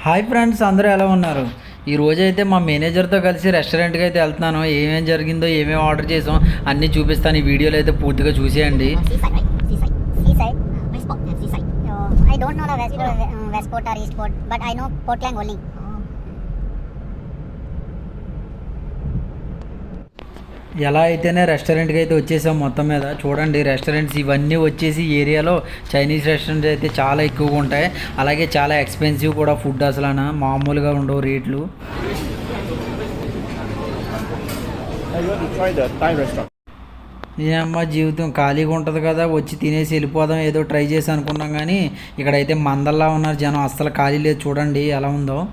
Hi friends అందరూ ఎలా ఉన్నారు ఈ రోజైతే అయితే మా మేనేజర్తో కలిసి రెస్టారెంట్కి అయితే వెళ్తున్నాను ఏమేమి జరిగిందో ఏమేమి ఆర్డర్ చేసాం అన్నీ చూపిస్తాను ఈ వీడియోలో అయితే పూర్తిగా చూసేయండి I right? No Seaside. Which port? Yeah, seaside. Uh, ఎలా అయితేనే రెస్టారెంట్కి అయితే వచ్చేసాం మొత్తం మీద. చూడండి రెస్టారెంట్స్ ఇవన్నీ వచ్చేసి ఏరియాలో చైనీస్ రెస్టారెంట్స్ అయితే చాలా ఎక్కువగా ఉంటాయి. అలాగే చాలా ఎక్స్పెన్సివ్ కూడా ఫుడ్ అసలు మామూలుగా ఉండవు రేట్లు. ఏమ్మా జీవితం ఖాళీగా ఉంటుంది కదా. వచ్చి తినేసి వెళ్ళిపోదాం ఏదో ట్రై చేసి అనుకున్నాం కానీ ఇక్కడైతే మందల్లా ఉన్నారు జనం. అస్సలు ఖాళీ లేదు. చూడండి ఎలా ఉందో.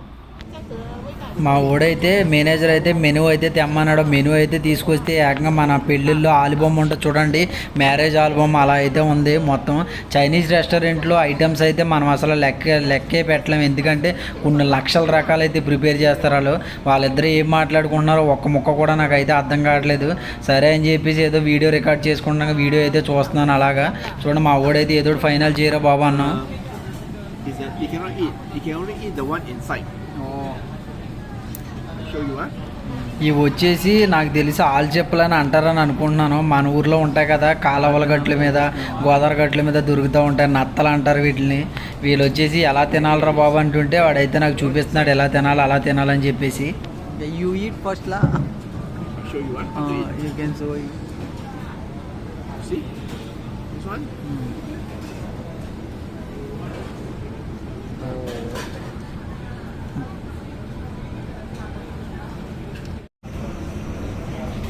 మా ఊడైతే మేనేజర్ అయితే మెనూ అయితే తెమ్మన్నాడు. మెనూ అయితే తీసుకొస్తే ఏకంగా మన పెళ్ళిళ్ళలో ఆల్బమ్ ఉంటుంది చూడండి మ్యారేజ్ ఆల్బమ్ అలా అయితే ఉంది మొత్తం. చైనీస్ రెస్టారెంట్లో ఐటమ్స్ అయితే మనం అసలు లెక్క లెక్కే పెట్టలేము ఎందుకంటే కొన్ని లక్షల రకాలు అయితే ప్రిపేర్ చేస్తారు వాళ్ళు. వాళ్ళిద్దరూ ఏం మాట్లాడుకుంటున్నారో ఒక్క ముక్క కూడా నాకు అయితే అర్థం కావట్లేదు. సరే అని చెప్పేసి ఏదో వీడియో రికార్డ్ చేసుకుంటున్నాక వీడియో అయితే చూస్తున్నాను అలాగా. చూడండి మా ఊడైతే ఏదో ఫైనల్ చేయరా బాబు అన్నాం. ఇవి వచ్చేసి నాకు తెలిసి ఆలు చెప్పులని అంటారని అనుకుంటున్నాను. మన ఊర్లో ఉంటాయి కదా కాలవల గట్ల మీద గోదావరి గట్ల మీద దొరుకుతూ ఉంటాయి నత్తలు అంటారు వీటిని. వీళ్ళు వచ్చేసి ఎలా తినాలరా బాబు అంటుంటే వాడైతే నాకు చూపిస్తున్నాడు ఎలా తినాలి అలా తినాలని చెప్పేసి. యూ ఈట్ ఫస్ట్ లా. యూ కెన్ సో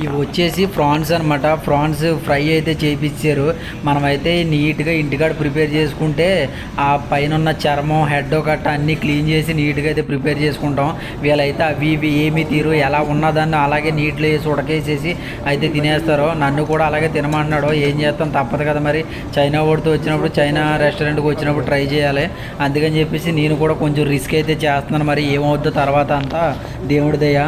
ఇవి వచ్చేసి ప్రాన్స్ అనమాట ప్రాన్స్ ఫ్రై అయితే చేయించారు మనమైతే నీట్గా ఇంటికాడ ప్రిపేర్ చేసుకుంటే ఆ పైన ఉన్న చర్మం హెడ్ గట్ట అన్నీ క్లీన్ చేసి నీట్గా అయితే ప్రిపేర్ చేసుకుంటాం. వీళ్ళైతే అవి ఇవి ఏమి తీరు ఎలా ఉన్నదాన్ని అలాగే నీటిలో వేసి ఉడకేసేసి అయితే తినేస్తారు. నన్ను కూడా అలాగే తినమన్నాడు. ఏం చేస్తాం? తప్పదు కదా మరి. చైనా వాడితో వచ్చినప్పుడు చైనా రెస్టారెంట్కి వచ్చినప్పుడు ట్రై చేయాలి. అందుకని చెప్పేసి నేను కూడా కొంచెం రిస్క్ అయితే చేస్తున్నాను. మరి ఏమవుద్దో తర్వాత అంతా దేవుడిదయ్యా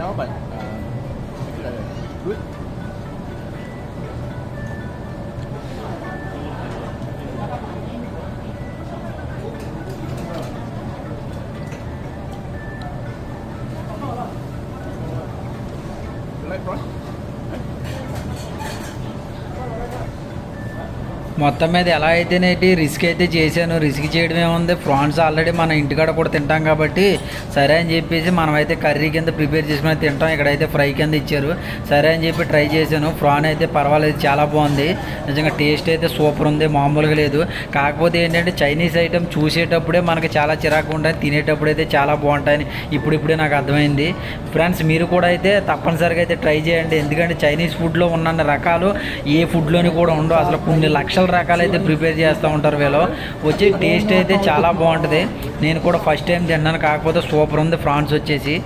know, bạn, uh, good. Like, right? మొత్తం మీద ఎలా అయితేనేటి? రిస్క్ అయితే చేశాను. రిస్క్ చేయడం ఏముంది ప్రాన్స్ ఆల్రెడీ మన ఇంటికాడ కూడా తింటాం కాబట్టి సరే అని చెప్పేసి మనమైతే కర్రీ కింద ప్రిపేర్ చేసుకుని తింటాం. ఇక్కడైతే ఫ్రై కింద ఇచ్చారు. సరే అని చెప్పి ట్రై చేశాను. ప్రాన్ అయితే పర్వాలేదు. చాలా బాగుంది. నిజంగా టేస్ట్ అయితే సూపర్ ఉంది. మామూలుగా లేదు. కాకపోతే ఏంటంటే చైనీస్ ఐటెం చూసేటప్పుడే మనకి చాలా చిరాకు ఉంటాయి. తినేటప్పుడు అయితే చాలా బాగుంటాయని ఇప్పుడిప్పుడే నాకు అర్థమైంది. ఫ్రెండ్స్ మీరు కూడా అయితే తప్పనిసరిగా అయితే ట్రై చేయండి. ఎందుకంటే చైనీస్ ఫుడ్లో ఉన్న రకాలు ఏ ఫుడ్లోని కూడా ఉండవు. అసలు కొన్ని లక్షల రకాలు అయితే ప్రిపేర్ చేస్తూ ఉంటారు వీళ్ళు. వచ్చే టేస్ట్ అయితే చాలా బాగుంటుంది. నేను కూడా ఫస్ట్ టైం తిన్నాను. కాకపోతే సూపర్ ఉంది. ఫ్రాన్స్ వచ్చేసి.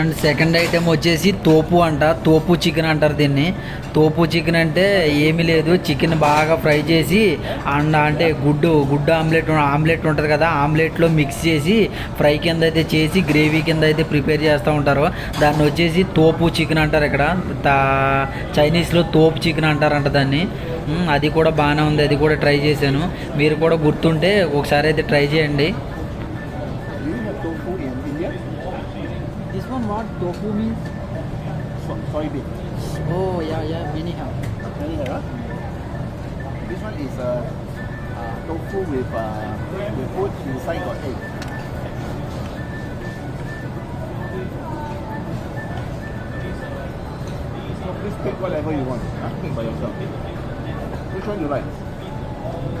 అండ్ సెకండ్ ఐటెం వచ్చేసి తోపు అంట తోపు చికెన్ అంటారు దీన్ని. తోపు చికెన్ అంటే ఏమీ లేదు చికెన్ బాగా ఫ్రై చేసి అండ్ అంటే గుడ్డు గుడ్డు ఆమ్లెట్ ఆమ్లెట్ ఉంటుంది కదా ఆమ్లెట్లో మిక్స్ చేసి ఫ్రై కింద అయితే చేసి గ్రేవీ కింద అయితే ప్రిపేర్ చేస్తూ ఉంటారు. దాన్ని వచ్చేసి తోపు చికెన్ అంటారు ఇక్కడ. చైనీస్లో తోపు చికెన్ అంటారంట దాన్ని. అది కూడా బాగానే ఉంది అది కూడా ట్రై చేశాను. మీరు కూడా గుర్తుంటే ఒకసారి అయితే ట్రై చేయండి. this one what tofu means? So, soybean. Oh yeah yeah, anyhow. Anyhow. This one is uh, uh, tofu with uh, with food inside got egg. So please pick whatever you want by yourself. Which one you like?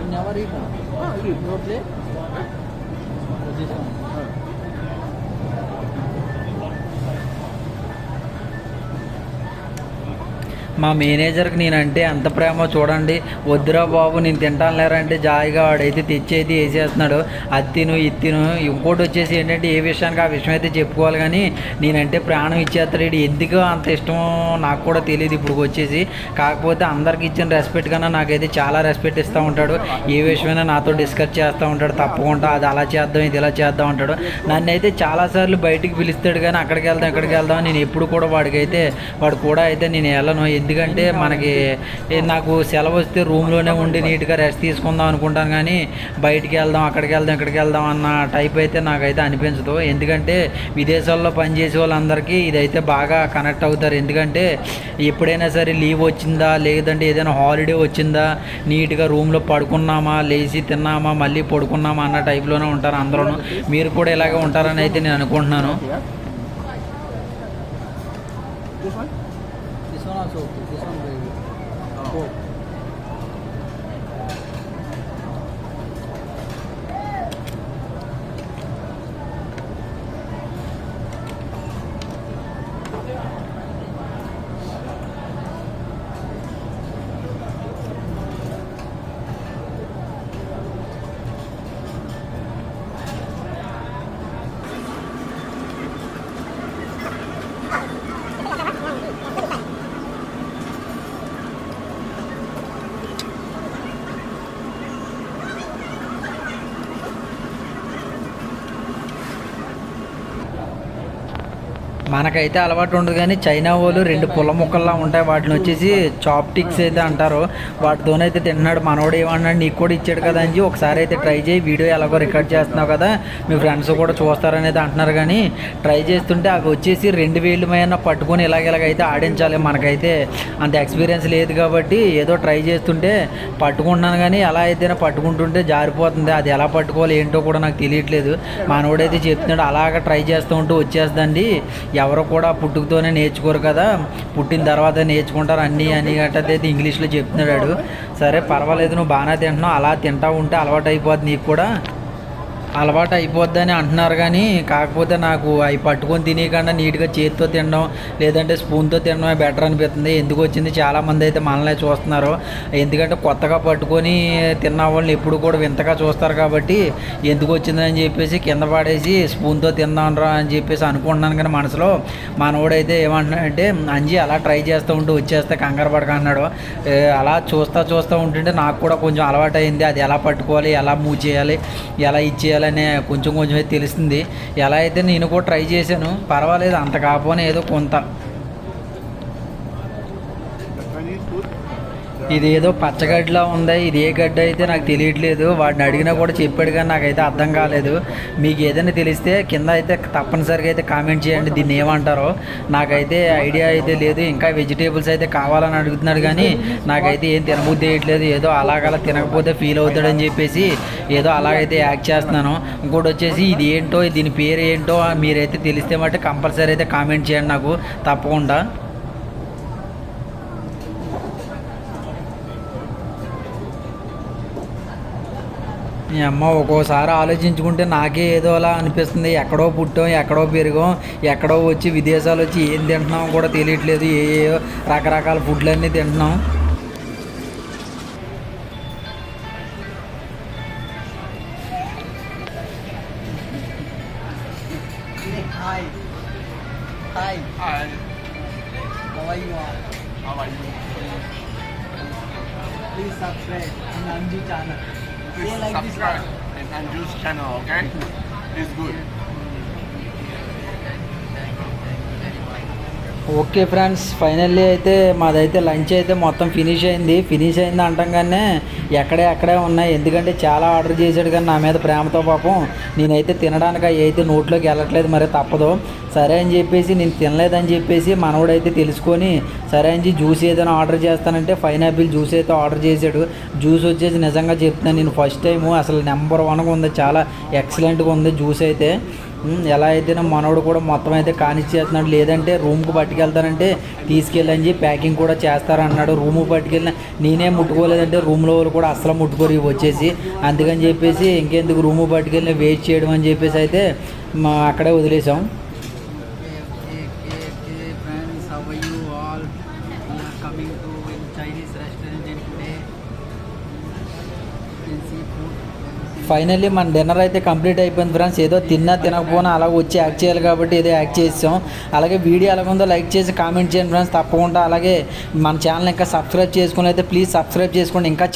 You never eat. Ah, you no plate. Huh? This one. మా మేనేజర్కి నేనంటే ఎంత ప్రేమో చూడండి. వద్దురా బాబు నేను తింటాను లేరంటే జాయిగా వాడైతే తెచ్చేది వేసేస్తున్నాడు. అత్తిను ఇత్తిను ఇంకోటి వచ్చేసి ఏంటంటే ఏ విషయానికి ఆ విషయం అయితే చెప్పుకోవాలి కానీ నేనంటే ప్రాణం ఇచ్చేస్తాడు. ఎందుకు అంత ఇష్టం నాకు కూడా తెలియదు ఇప్పుడు వచ్చేసి. కాకపోతే అందరికి ఇచ్చిన రెస్పెక్ట్ కన్నా నాకైతే చాలా రెస్పెక్ట్ ఇస్తూ ఉంటాడు. ఏ విషయమైనా నాతో డిస్కస్ చేస్తూ ఉంటాడు. తప్పకుండా అది అలా చేద్దాం ఇది ఇలా చేద్దాం అంటాడు. నన్ను అయితే చాలాసార్లు బయటికి పిలుస్తాడు కానీ అక్కడికి వెళ్దాం ఇక్కడికి వెళ్దాం నేను ఎప్పుడు కూడా వాడికైతే వాడు కూడా అయితే నేను వెళ్ళను. ఎందుకు ఎందుకంటే మనకి నాకు సెలవు వస్తే రూమ్లోనే ఉండి నీట్గా రెస్ట్ తీసుకుందాం అనుకుంటాను కానీ బయటికి వెళ్దాం అక్కడికి వెళ్దాం ఇక్కడికి వెళ్దాం అన్న టైప్ అయితే నాకైతే అనిపించదు. ఎందుకంటే విదేశాల్లో పనిచేసే వాళ్ళందరికీ ఇదైతే బాగా కనెక్ట్ అవుతారు. ఎందుకంటే ఎప్పుడైనా సరే లీవ్ వచ్చిందా లేదంటే ఏదైనా హాలిడే వచ్చిందా నీట్గా రూమ్లో పడుకున్నామా లేచి తిన్నామా మళ్ళీ పడుకున్నామా అన్న టైప్లోనే ఉంటారు అందరూ మీరు కూడా ఇలాగే ఉంటారని అయితే నేను అనుకుంటున్నాను. మనకైతే అలవాటు ఉండదు కానీ చైనా వాళ్ళు రెండు పుల్ల ముక్కల్లా ఉంటాయి. వాటిని వచ్చేసి చాప్టిక్స్ అయితే అంటారు. వాటితోనైతే తిన్నాడు మనోడు ఏమన్నాడు నీకు కూడా ఇచ్చాడు కదా అని ఒకసారి అయితే ట్రై చేయి. వీడియో ఎలాగో రికార్డ్ చేస్తున్నావు కదా మీ ఫ్రెండ్స్ కూడా చూస్తారనేది అంటున్నారు కానీ ట్రై చేస్తుంటే అవి వచ్చేసి రెండు వేలు మైన పట్టుకొని ఇలాగ ఇలాగైతే ఆడించాలి. మనకైతే అంత ఎక్స్పీరియన్స్ లేదు కాబట్టి ఏదో ట్రై చేస్తుంటే పట్టుకుంటున్నాను కానీ ఎలా అయితేనే పట్టుకుంటుంటే జారిపోతుంది. అది ఎలా పట్టుకోవాలి ఏంటో కూడా నాకు తెలియట్లేదు. మనోడైతే చెప్తున్నాడు అలాగ ట్రై చేస్తూ ఉంటూ వచ్చేస్తుందండి. ఎవరు కూడా పుట్టుకతోనే నేర్చుకోరు కదా. పుట్టిన తర్వాత నేర్చుకుంటారు. అన్నీ అని గట్టయితే ఇంగ్లీష్లో చెప్తున్నాడు సరే పర్వాలేదు నువ్వు బాగానే తింటున్నావు. అలా తింటా ఉంటే అలవాటు అయిపోద్ది నీకు కూడా. అలవాటు అయిపోద్దని అంటున్నారు కానీ కాకపోతే నాకు అవి పట్టుకొని తినేయకుండా నీట్గా చేతితో తినడం లేదంటే స్పూన్తో తినడమే బెటర్ అనిపిస్తుంది. ఎందుకు వచ్చింది? చాలామంది అయితే మనల్ని చూస్తున్నారు. ఎందుకంటే కొత్తగా పట్టుకొని తిన్న వాళ్ళని ఎప్పుడు కూడా వింతగా చూస్తారు కాబట్టి ఎందుకు వచ్చిందని చెప్పేసి కింద పడేసి స్పూన్తో తిందాంరా అని చెప్పేసి అనుకుంటున్నాను కానీ మనసులో మనోడైతే ఏమంటున్నాడంటే అంజి అలా ట్రై చేస్తూ ఉంటూ వచ్చేస్తే కంగారు పడక అన్నాడు. అలా చూస్తా చూస్తూ ఉంటుంటే నాకు కూడా కొంచెం అలవాటు అయింది. అది ఎలా పట్టుకోవాలి? ఎలా మూవ్ చేయాలి? ఎలా ఇచ్చేయాలి ఇచ్చేయాలనే కొంచెం కొంచెం అయితే తెలుస్తుంది ఎలా అయితే నేను కూడా ట్రై చేశాను పర్వాలేదు అంత కాకపోయినా ఏదో కొంత. ఇది ఏదో పచ్చగడ్డిలా ఉంది? ఇది ఏ గడ్డ అయితే నాకు తెలియట్లేదు. వాడిని అడిగినా కూడా చెప్పాడు కానీ నాకైతే అర్థం కాలేదు. మీకు ఏదైనా తెలిస్తే కింద అయితే తప్పనిసరిగా అయితే కామెంట్ చేయండి. దీన్ని ఏమంటారో. నాకైతే ఐడియా అయితే లేదు. ఇంకా వెజిటేబుల్స్ అయితే కావాలని అడుగుతున్నాడు కానీ నాకైతే ఏం తినబుద్ధి వేయట్లేదు ఏదో అలాగలా తినకపోతే ఫీల్ అవుతాడని చెప్పేసి ఏదో అలాగైతే యాక్ట్ చేస్తున్నాను. ఇంకోటి వచ్చేసి ఇది ఏంటో దీని పేరు ఏంటో మీరైతే తెలిస్తే మట్టి కంపల్సరీ అయితే కామెంట్ చేయండి నాకు. తప్పకుండా. మీ అమ్మ ఒక్కోసారి ఆలోచించుకుంటే నాకే ఏదో అలా అనిపిస్తుంది. ఎక్కడో పుట్టాం ఎక్కడో పెరిగాం ఎక్కడో వచ్చి విదేశాలు వచ్చి ఏం తింటున్నాం కూడా తెలియట్లేదు. ఏ ఏ రకరకాల ఫుడ్లన్నీ తింటున్నాం. Please subscribe in Anju channel. Please like subscribe and Andrew's channel, okay? It's good. Okay friends finally అయితే మాదైతే లంచ్ అయితే మొత్తం ఫినిష్ అయింది. ఫినిష్ అయింది అంటంగానే ఎక్కడే ఎక్కడే ఉన్నాయి. ఎందుకంటే చాలా ఆర్డర్ చేశాడు కానీ నా మీద ప్రేమతో పాపం నేనైతే తినడానికి అవి అయితే నోట్లోకి వెళ్ళట్లేదు మరి తప్పదు. సరే అని చెప్పేసి నేను తినలేదని చెప్పేసి మనోడైతే తెలుసుకొని సరే అని జ్యూస్ ఏదైనా ఆర్డర్ చేస్తానంటే పైనాపిల్ జ్యూస్ అయితే ఆర్డర్ చేశాడు. జ్యూస్ వచ్చేసి నిజంగా చెప్తున్నాను నేను ఫస్ట్ టైము. అసలు నెంబర్ వన్గా ఉంది. చాలా ఎక్సలెంట్గా ఉంది జ్యూస్ అయితే. ఎలా అయితేనే మనోడు కూడా మొత్తం అయితే కానిచ్చేస్తున్నాడు. లేదంటే రూమ్కి పట్టుకెళ్తానంటే తీసుకెళ్ళని చెప్పి ప్యాకింగ్ కూడా చేస్తారన్నాడు. రూమ్కి పట్టుకెళ్ళిన నేనే ముట్టుకోలేదంటే రూమ్లో వాళ్ళు కూడా అసలు ముట్టుకోరు ఇవి వచ్చేసి. అందుకని చెప్పేసి ఇంకెందుకు రూమ్ పట్టుకెళ్ళి వెయిట్ చేయడం అని చెప్పేసి అయితే మా అక్కడే వదిలేసాం friends, how are coming to in Chinese restaurant today. You can see food. Finally మన డిన్నర్ అయితే కంప్లీట్ అయిపోయింది ఫ్రెండ్స్ ఏదో తిన్నా తినకపోయినా అలా వచ్చి యాక్ట్ చేయాలి కాబట్టి ఏదో యాక్ట్ చేసాం అలాగే వీడియో ఎలా ఉందో లైక్ చేసి కామెంట్ చేయండి ఫ్రెండ్స్ తప్పకుండా అలాగే మన ఛానల్ ఇంకా సబ్స్క్రైబ్ చేసుకుని అయితే ప్లీజ్ సబ్స్క్రైబ్ చేసుకోండి. ఇంకా